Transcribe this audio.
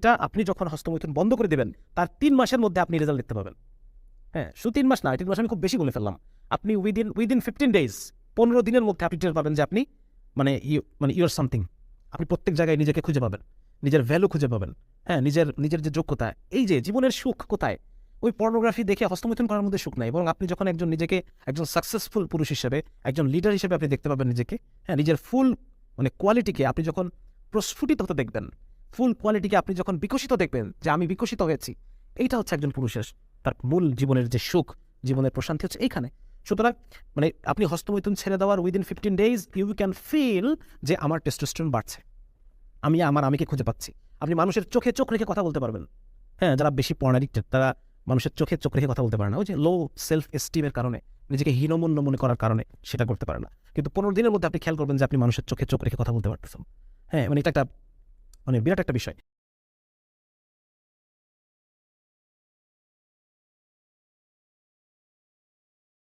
ওইটা আপনি যখন হস্তমৈথুন বন্ধ করে দেবেন, তার তিন মাসের মধ্যে আপনি রেজাল্ট দেখতে পাবেন। হ্যাঁ শুধু তিন মাস না, তিন মাস আমি খুব বেশি বলে ফেললাম। আপনি উইদিন উইদিন ফিফটিন ডেজ পনেরো দিনের মধ্যে আপনি টের পাবেন যে আপনি মানে ইউ মানে ইউর সামথিং আপনি প্রত্যেক জায়গায় নিজেকে খুঁজে পাবেন, নিজের ভ্যালু খুঁজে পাবেন। হ্যাঁ নিজের নিজের যে যোগ্যতা, এই যে জীবনের সুখ কোথায়? ওই পর্নোগ্রাফি দেখে হস্তমৈথুন করার মধ্যে সুখ নাই এবং আপনি যখন একজন নিজেকে, একজন সাকসেসফুল পুরুষ হিসেবে, একজন লিডার হিসেবে আপনি দেখতে পাবেন নিজেকে হ্যাঁ নিজের ফুল মানে কোয়ালিটিকে আপনি যখন প্রস্ফুটিত হতে দেখবেন ফুল কোয়ালিটিকে আপনি যখন বিকশিত দেখবেন যে আমি বিকশিত হয়েছি, এইটা হচ্ছে একজন পুরুষের তার মূল জীবনের যে সুখ, জীবনের প্রশান্তি হচ্ছে এইখানে। সুতরাং মানে আপনি হস্তমৈথুন ছেড়ে দেওয়ার within fifteen days you can feel যে আমার টেস্টোস্টেরন বাড়ছে। আমি আমার আমিকে খুঁজে পাচ্ছি। আপনি মানুষের চোখে চোখ রেখে কথা বলতে পারবেন। হ্যাঁ যারা বেশি পর্নাডিক্টেড তারা মানুষের চোখে চোখ রেখে কথা বলতে পারে না। ওই যে লো সেলফ এস্টিমের কারণে, নিজেকে হীনমন্য মনে করার কারণে সেটা করতে পারে না। কিন্তু পনেরো দিনের মধ্যে আপনি খেয়াল করবেন যে আপনি মানুষের চোখে চোখ রেখে কথা বলতে পারতেছেন। হ্যাঁ মানে এটা একটা মানে বিরাট একটা বিষয়।